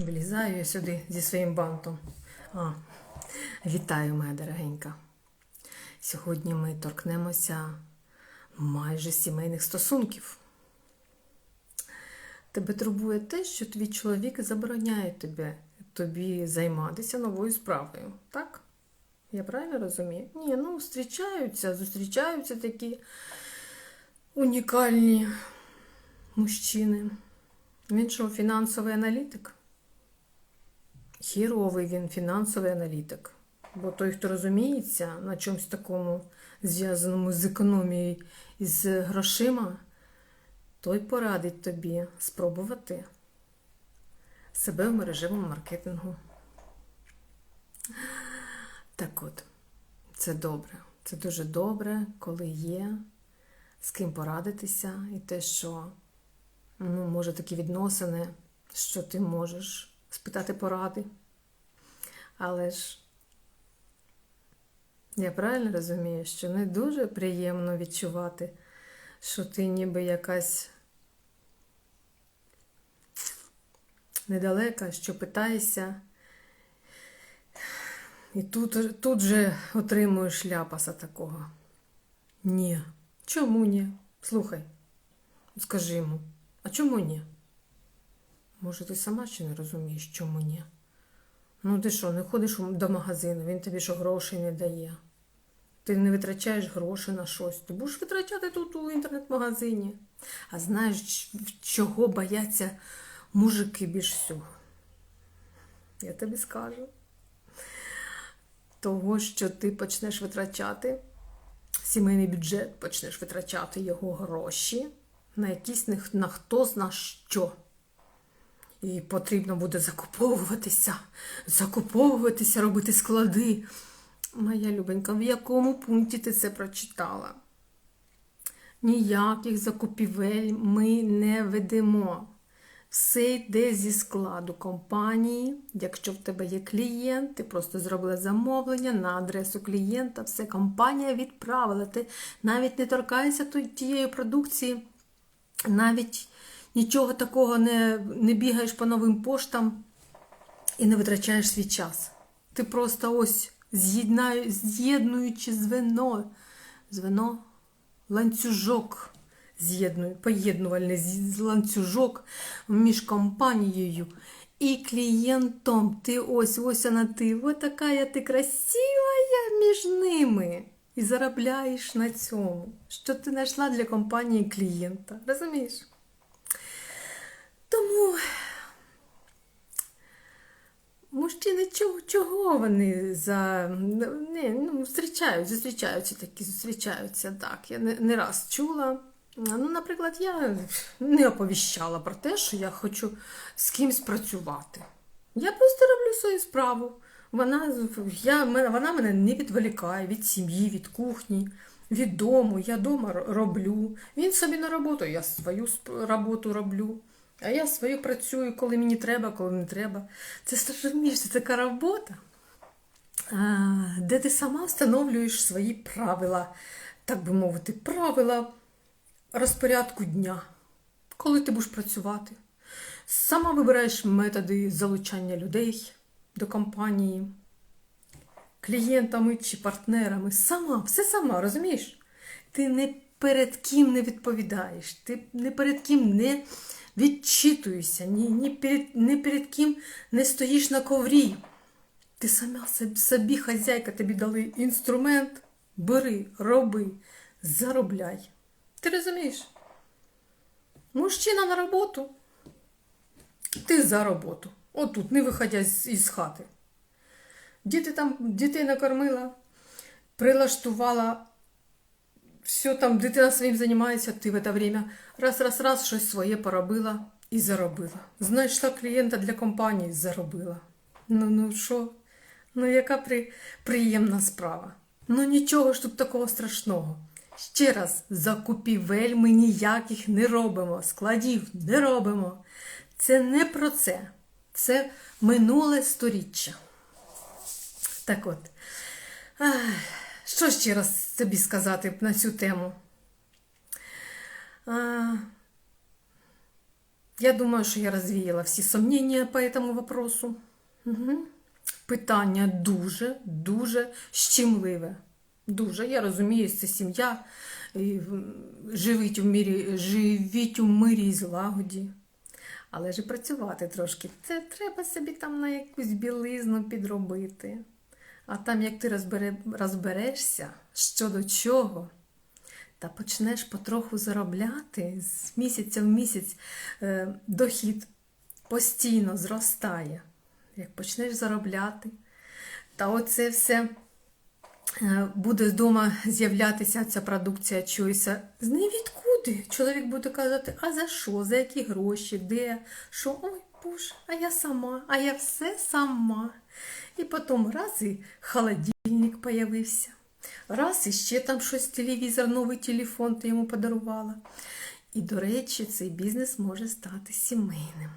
Влізаю я сюди зі своїм бантом. А, вітаю, моя дорогенька. Сьогодні ми торкнемося майже сімейних стосунків. Тебе турбує те, що твій чоловік забороняє тебе, тобі займатися новою справою, так? Я правильно розумію? Ні, ну зустрічаються, зустрічаються такі унікальні мужчини. Він що, фінансовий аналітик? Хіровий він фінансовий аналітик. Бо той, хто розуміється на чомусь такому зв'язаному з економією і з грошима, той порадить тобі спробувати себе в мережевому маркетингу. Так от, це добре. Це дуже добре, коли є з ким порадитися, і те, що ну, може такі відносини, що ти можеш спитати поради. Але ж я правильно розумію, що не дуже приємно відчувати, що ти ніби якась недалека, що питаєшся, і тут, тут же отримуєш ляпаса такого. Ні. Чому ні? Слухай, скажи йому, а чому ні? Може, ти сама ще не розумієш, чому ні? Ну, ти що, не ходиш до магазину, він тобі що грошей не дає. Ти не витрачаєш гроші на щось. Ти будеш витрачати тут у інтернет-магазині. А знаєш, чого бояться мужики більш всього? Я тобі скажу. Того, що ти почнеш витрачати сімейний бюджет, почнеш витрачати його гроші на якісь на хто зна що. І потрібно буде закуповуватися, закуповуватися, робити склади. Моя любенька, в якому пункті ти це прочитала? Ніяких закупівель ми не ведемо. Все йде зі складу компанії. Якщо в тебе є клієнт, ти просто зробила замовлення на адресу клієнта, все компанія відправила. Ти навіть не торкаєшся тієї продукції, навіть нічого такого не, не бігаєш по новим поштам і не витрачаєш свій час. Ти просто ось з'єднуючи звено, звено, ланцюжок з'єднує, поєднувальний ланцюжок між компанією і клієнтом. Ти ось ось вона ти, ось така ти красива між ними. І заробляєш на цьому, що ти знайшла для компанії клієнта. Розумієш? Тому мужчини чого, чого вони за не, ну, зустрічають, зустрічаються такі, зустрічаються так. Я не, не раз чула. Ну, Наприклад, я не оповіщала про те, що я хочу з кимсь працювати. Я просто роблю свою справу. Вона я, вона мене не відволікає від сім'ї, від кухні, від дому. Я вдома роблю. Він собі на роботу, я свою роботу роблю. А я свою працюю, коли мені треба, коли не треба. Це розумієш, це така робота, де ти сама встановлюєш свої правила, так би мовити, правила розпорядку дня, коли ти будеш працювати. Сама вибираєш методи залучання людей до компанії, клієнтами чи партнерами. Сама, все сама, розумієш? Ти не перед ким не відповідаєш, ти не перед ким не відчитуєшся, ні, ні, перед, ні перед ким не стоїш на коврі. Ти сама собі, хазяйка, тобі дали інструмент, бери, роби, заробляй. Ти розумієш? Мужчина на роботу, ти за роботу. Отут, не виходя із хати. Діти там, дітей накормила, прилаштувала, все там, дитина своїм займається, ти в це время раз-раз-раз щось своє поробила і заробила. Знайшла клієнта для компанії заробила. Ну, ну що? Ну, яка при... приємна справа. Ну нічого ж тут такого страшного. Ще раз, закупівель ми ніяких не робимо, складів не робимо. Це не про це. Це минуле сторіччя. Так от, що ще раз тобі сказати на цю тему? Я думаю, що я розвіяла всі сумніння по этому вопросу. Угу. Питання дуже, дуже щемливе. Дуже. Я розумію, це сім'я. Живіть у мирі, живіть у мирі і злагоді. Але ж і працювати трошки. Це треба собі там на якусь білизну підробити. А там, як ти розбере, розберешся, що до чого, та почнеш потроху заробляти з місяця в місяць е, дохід постійно зростає. Як почнеш заробляти, та оце все е, буде вдома з'являтися ця продукція чується з невідкуди. Чоловік буде казати, а за що, за які гроші, де, що, ой, боже, а я сама, а я все сама. І потім раз і холодильник появився. Раз і ще там щось телевізор, новий телефон ти йому подарувала. І, до речі, цей бізнес може стати сімейним.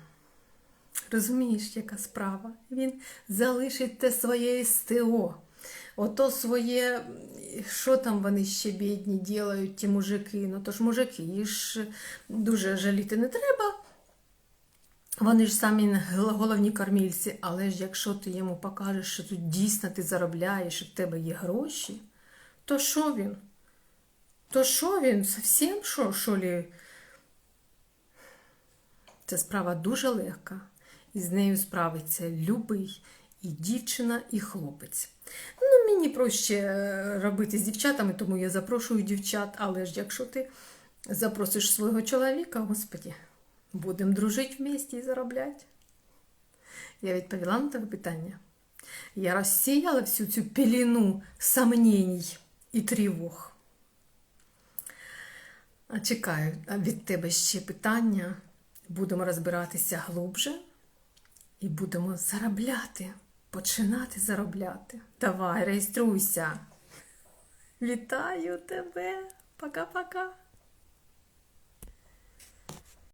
Розумієш, яка справа? Він залишить те своє СТО. Ото своє, що там вони ще бідні ділають, ті мужики. Ну то ж мужики, їх дуже жаліти не треба. Вони ж самі головні кормільці, але ж якщо ти йому покажеш, що тут дійсно ти заробляєш, і в тебе є гроші, то що він? То що він? Совсем що, що лі? Ця справа дуже легка, і з нею справиться любий і дівчина, і хлопець. Ну, мені проще е, робити з дівчатами, тому я запрошую дівчат, але ж якщо ти запросиш свого чоловіка, господі, будемо дружити вместе і заробляти. Я відповіла на тебе питання. Я розсіяла всю цю пеліну сомненій і тривог. Чекаю від тебе ще питання. Будемо розбиратися глубже і будемо заробляти, починати заробляти. Давай, реєструйся. Вітаю тебе. Пока-пока.